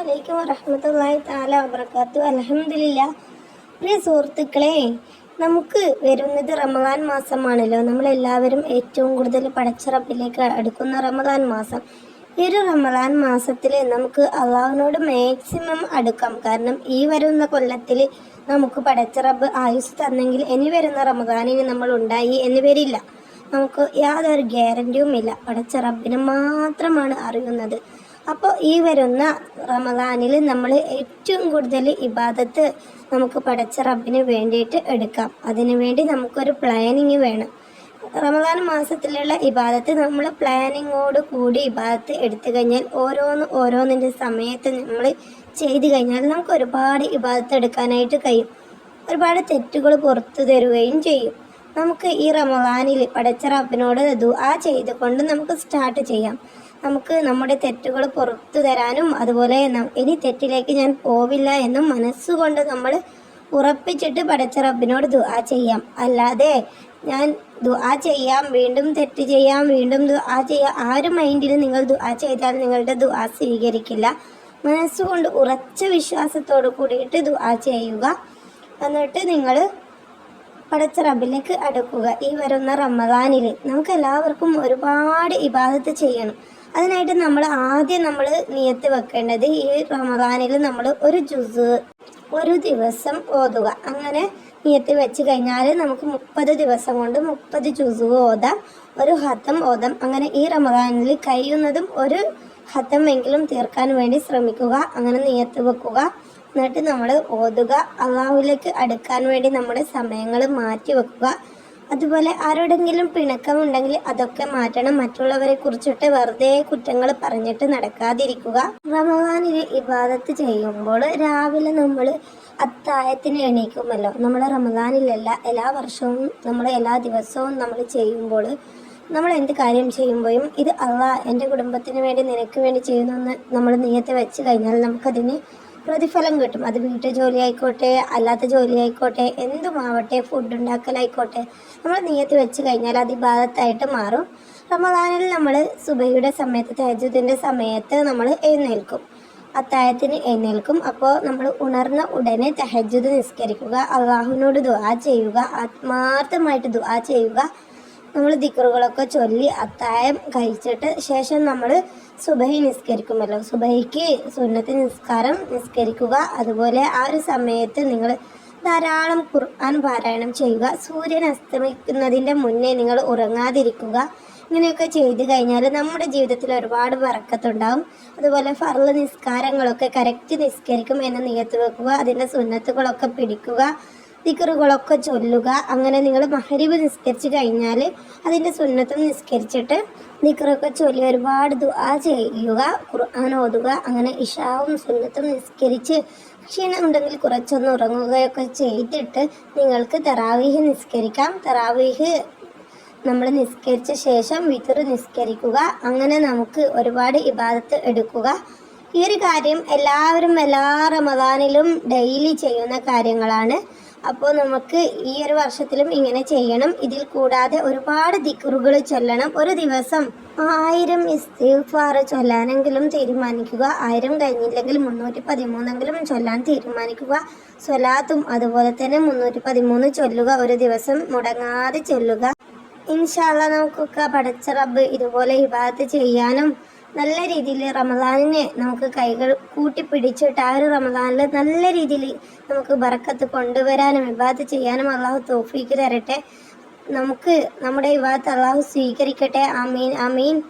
വലൈക്കും വറഹമത്തല്ലാഹി താല വബർക്കാത്തു അലഹമില്ല പ്രിയ സുഹൃത്തുക്കളെ നമുക്ക് വരുന്നത് റമദാൻ മാസമാണല്ലോ. നമ്മളെല്ലാവരും ഏറ്റവും കൂടുതൽ പടച്ചിറപ്പിലേക്ക് അടുക്കുന്ന റമദാൻ മാസം. ഈ ഒരു റമദാൻ മാസത്തിൽ നമുക്ക് അള്ളാഹുവിനോട് മാക്സിമം അടുക്കാം. കാരണം ഈ വരുന്ന കൊല്ലത്തിൽ നമുക്ക് പടച്ചിറബ് ആയുസ് തന്നെങ്കിൽ ഇനി വരുന്ന റമദാനിന് നമ്മൾ ഉണ്ടായി എന്ന് വരില്ല. നമുക്ക് യാതൊരു ഗ്യാരന്റിയും ഇല്ല. പടച്ച റബ്ബിന് മാത്രമാണ് അറിയുന്നത്. അപ്പോൾ ഈ വരുന്ന റമദാനിൽ നമ്മൾ ഏറ്റവും കൂടുതൽ ഇബാദത്ത് നമുക്ക് പഠിച്ച റബ്ബിന് വേണ്ടിയിട്ട് എടുക്കാം. അതിനു വേണ്ടി നമുക്കൊരു പ്ലാനിങ് വേണം. റമദാൻ മാസത്തിലുള്ള ഇബാദത്ത് നമ്മൾ പ്ലാനിങ്ങോട് കൂടി ഇബാദത്ത് എടുത്തു കഴിഞ്ഞാൽ ഓരോന്ന് ഓരോന്നിന്റെ സമയത്ത് നമ്മൾ ചെയ്തു കഴിഞ്ഞാൽ നമുക്ക് ഒരുപാട് ഇബാദത്ത് എടുക്കാനായിട്ട് കഴിയും. ഒരുപാട് തെറ്റുകൾ പുറത്തു തരുകയും ചെയ്യും. നമുക്ക് ഈ റമദാനിൽ പടച്ച റബ്ബിനോട് ദുആ ചെയ്തുകൊണ്ട് നമുക്ക് സ്റ്റാർട്ട് ചെയ്യാം. നമുക്ക് നമ്മുടെ തെറ്റുകൾ പുറത്തു തരാനും അതുപോലെ ഇനി തെറ്റിലേക്ക് ഞാൻ പോവില്ല എന്നും മനസ്സുകൊണ്ട് നമ്മൾ ഉറപ്പിച്ചിട്ട് പടച്ച റബ്ബിനോട് ദുആ ചെയ്യാം. അല്ലാതെ ഞാൻ ദുആ ചെയ്യാം വീണ്ടും തെറ്റ് ചെയ്യാം വീണ്ടും ദുആ ചെയ്യാം. ആ ഒരു മൈൻഡിൽ നിങ്ങൾ ദുആ ചെയ്താൽ നിങ്ങളുടെ ദുആ സ്വീകരിക്കില്ല. മനസ്സുകൊണ്ട് ഉറച്ച വിശ്വാസത്തോട് കൂടിയിട്ട് ദുആ ചെയ്യുക. എന്നിട്ട് നിങ്ങൾ പടച്ച റബ്ബിലേക്ക് അടുക്കുക. ഈ വരുന്ന റമദാനിൽ നമുക്ക് എല്ലാവർക്കും ഒരുപാട് ഇബാദത്ത് ചെയ്യണം. അതിനായിട്ട് നമ്മൾ ആദ്യം നമ്മൾ നിയത്ത് വെക്കേണ്ടത് ഈ റമദാനിൽ നമ്മൾ ഒരു ജുസ് ഒരു ദിവസം ഓതുക. അങ്ങനെ നിയത്ത് വെച്ച് കഴിഞ്ഞാൽ നമുക്ക് മുപ്പത് ദിവസം കൊണ്ട് മുപ്പത് ജുസ് ഓതാം ഒരു ഹത്തം ഓതാം. അങ്ങനെ ഈ റമദാനിൽ കഴിയുന്നതും ഒരു ഹത്തമെങ്കിലും തീർക്കാൻ വേണ്ടി ശ്രമിക്കുക അങ്ങനെ നിയത്ത് വെക്കുക. എന്നിട്ട് നമ്മൾ ഓതുക അള്ളാഹുലേക്ക് അടുക്കാൻ വേണ്ടി നമ്മുടെ സമയങ്ങൾ മാറ്റി വെക്കുക. അതുപോലെ ആരോടെങ്കിലും പിണക്കമുണ്ടെങ്കിൽ അതൊക്കെ മാറ്റണം. മറ്റുള്ളവരെ കുറിച്ചിട്ട് വെറുതെ കുറ്റങ്ങൾ പറഞ്ഞിട്ട് നടക്കാതിരിക്കുക. റമദാനിൽ ഇബാദത്ത് ചെയ്യുമ്പോൾ രാവിലെ നമ്മൾ അത്തായത്തിന് എണീക്കുമല്ലോ. നമ്മൾ റമദാനിലല്ല എല്ലാ വർഷവും നമ്മൾ എല്ലാ ദിവസവും നമ്മൾ ചെയ്യുമ്പോൾ നമ്മൾ എന്ത് കാര്യം ചെയ്യുമ്പോഴും ഇത് അള്ളാ എന്റെ കുടുംബത്തിന് വേണ്ടി നിനക്ക് വേണ്ടി ചെയ്യുന്നു എന്ന് നമ്മൾ നീയത്തെ വെച്ച് കഴിഞ്ഞാൽ നമുക്കതിന് പ്രതിഫലം കിട്ടും. അത് വീട്ടു ജോലി ആയിക്കോട്ടെ അല്ലാത്ത ജോലി ആയിക്കോട്ടെ എന്തുമാവട്ടെ ഫുഡ് ഉണ്ടാക്കലായിക്കോട്ടെ നമ്മൾ നീയത്ത് വെച്ച് കഴിഞ്ഞാൽ അത് ഇബാദത്തായിട്ട് മാറും. റമദാനിൽ നമ്മൾ സുബയുടെ സമയത്ത് തഹജുദിന്റെ സമയത്ത് നമ്മൾ എഴുന്നേൽക്കും. അത്തായത്തിന് എഴുന്നേൽക്കും. അപ്പോൾ നമ്മൾ ഉണർന്ന ഉടനെ തഹജുദ് നിസ്കരിക്കുക അള്ളാഹുവിനോട് ദുആ ചെയ്യുക ആത്മാർത്ഥമായിട്ട് ദുആ ചെയ്യുക നമ്മൾ ദിക്കറുകളൊക്കെ ചൊല്ലി അത്തായം കഴിച്ചിട്ട് ശേഷം നമ്മൾ സുബഹി നിസ്കരിക്കുമല്ലോ. സുബഹിക്ക് സുന്നത്ത് നിസ്കാരം നിസ്കരിക്കുക. അതുപോലെ ആ ഒരു സമയത്ത് നിങ്ങൾ ധാരാളം ഖുർആൻ പാരായണം ചെയ്യുക. സൂര്യൻ അസ്തമിക്കുന്നതിന്റെ മുന്നേ നിങ്ങൾ ഉറങ്ങാതിരിക്കുക. ഇങ്ങനെയൊക്കെ ചെയ്തു കഴിഞ്ഞാൽ നമ്മുടെ ജീവിതത്തിൽ ഒരുപാട് വറക്കത്തുണ്ടാവും. അതുപോലെ ഫർൾ നിസ്കാരങ്ങളൊക്കെ കറക്റ്റ് നിസ്കരിക്കും എന്ന് നിയത്ത് വെക്കുക. അതിന്റെ സുന്നത്തുകളൊക്കെ പിടിക്കുക. ദിക്കറുകളൊക്കെ ചൊല്ലുക. അങ്ങനെ നിങ്ങൾ മഹരീബ് നിസ്കരിച്ച് കഴിഞ്ഞാൽ അതിന്റെ സുന്നത്തും നിസ്കരിച്ചിട്ട് ദിക്കറൊക്കെ ചൊല്ലി ഒരുപാട് ദുആ ചെയ്യുക ഖുർആൻ ഓതുക അങ്ങനെ ഇഷാവും സുന്നത്തും നിസ്കരിച്ച് ക്ഷീണം ഉണ്ടെങ്കിൽ കുറച്ചൊന്ന് ഉറങ്ങുകയൊക്കെ ചെയ്തിട്ട് നിങ്ങൾക്ക് തറാവീഹ് നിസ്കരിക്കാം. തറാവീഹ് നമ്മൾ നിസ്കരിച്ച ശേഷം വിത്തർ നിസ്കരിക്കുക. അങ്ങനെ നമുക്ക് ഒരുപാട് ഇബാദത്ത് എടുക്കുക. ഈ ഒരു കാര്യം എല്ലാവരും എല്ലാ റമദാനിലും ഡെയിലി ചെയ്യുന്ന കാര്യങ്ങളാണ്. അപ്പോൾ നമുക്ക് ഈ ഒരു വർഷത്തിലും ഇങ്ങനെ ചെയ്യണം. ഇതിൽ കൂടാതെ ഒരുപാട് ദിക്കറുകൾ ചൊല്ലണം. ഒരു ദിവസം ആയിരം ഇസ്തിഫാർ ചൊല്ലാനെങ്കിലും തീരുമാനിക്കുക. ആയിരം കഴിഞ്ഞില്ലെങ്കിൽ മുന്നൂറ്റി പതിമൂന്നെങ്കിലും ചൊല്ലാൻ തീരുമാനിക്കുക. സ്വലാത്തും അതുപോലെ തന്നെ മുന്നൂറ്റി പതിമൂന്ന് ചൊല്ലുക. ഒരു ദിവസം മുടങ്ങാതെ ചൊല്ലുക. ഇൻഷാല്ല നമുക്കൊക്കെ പടച്ച റബ്ബ് ഇതുപോലെ ഇബാദത്ത് ചെയ്യാനും നല്ല രീതിയിൽ റമദാനിനെ നമുക്ക് കൈകൾ കൂട്ടി പിടിച്ചിട്ട് ആ ഒരു റമദാനിൽ നല്ല രീതിയിൽ നമുക്ക് ബറക്കത്ത് കൊണ്ടുവരാനും വിവാദ ചെയ്യാനും അള്ളാഹു തോഫീക്ക് തരട്ടെ. നമുക്ക് നമ്മുടെ ഇബാദത്ത് അള്ളാഹു സ്വീകരിക്കട്ടെ. ആമീൻ ആമീൻ.